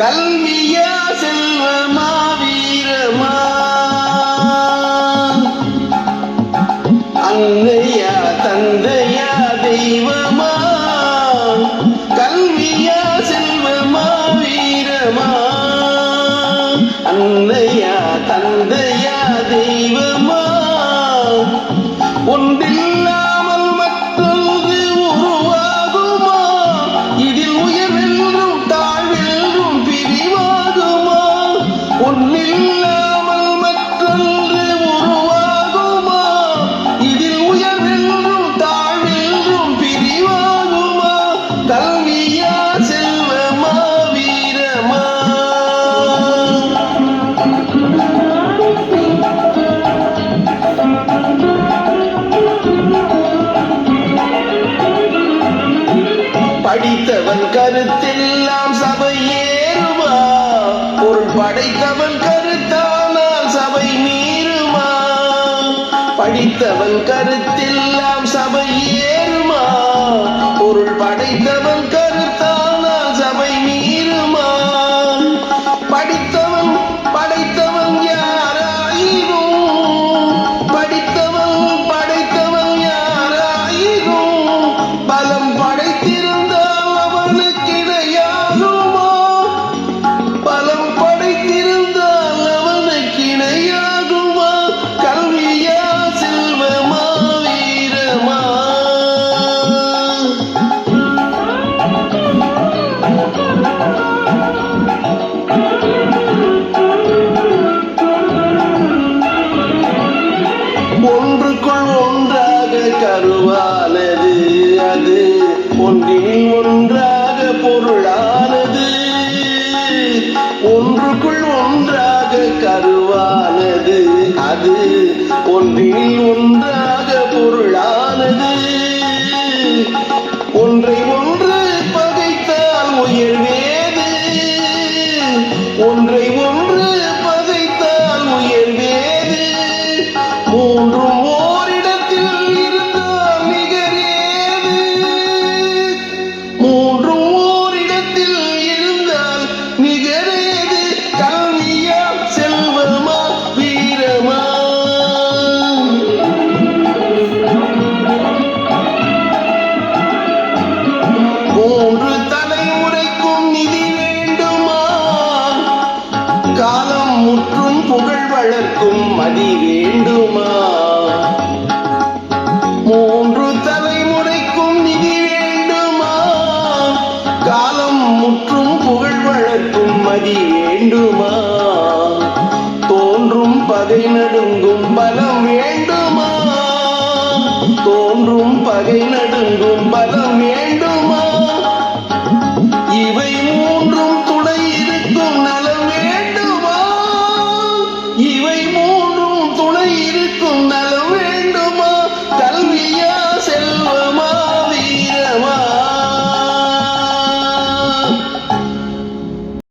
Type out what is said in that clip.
கல்வியா செல்வமா வீரமா அன்னையா தந்தையா தெய்வமா கல்வியா செல்வமா வீரமா அன்னையா தந்தை படித்தவன் கருத்தெல்லாம் சபை ஏறுமா? பொருள் படைத்தவன் கருத்தானால் சபை மீறுமா? படித்தவன் கருத்தெல்லாம் சபை ஏறுமா? பொருள் படைத்தவன் ஒன்றுக்குள் ஒன்றாக கருவானது. அது ஒன்றினில் ஒன்றாக பொருளானது. ஒன்றுக்குள் ஒன்றாக கருவானது. அது தோன்றும் பகை நடுங்கும் பலம் வேண்டுமா? தோன்றும் பகை நடு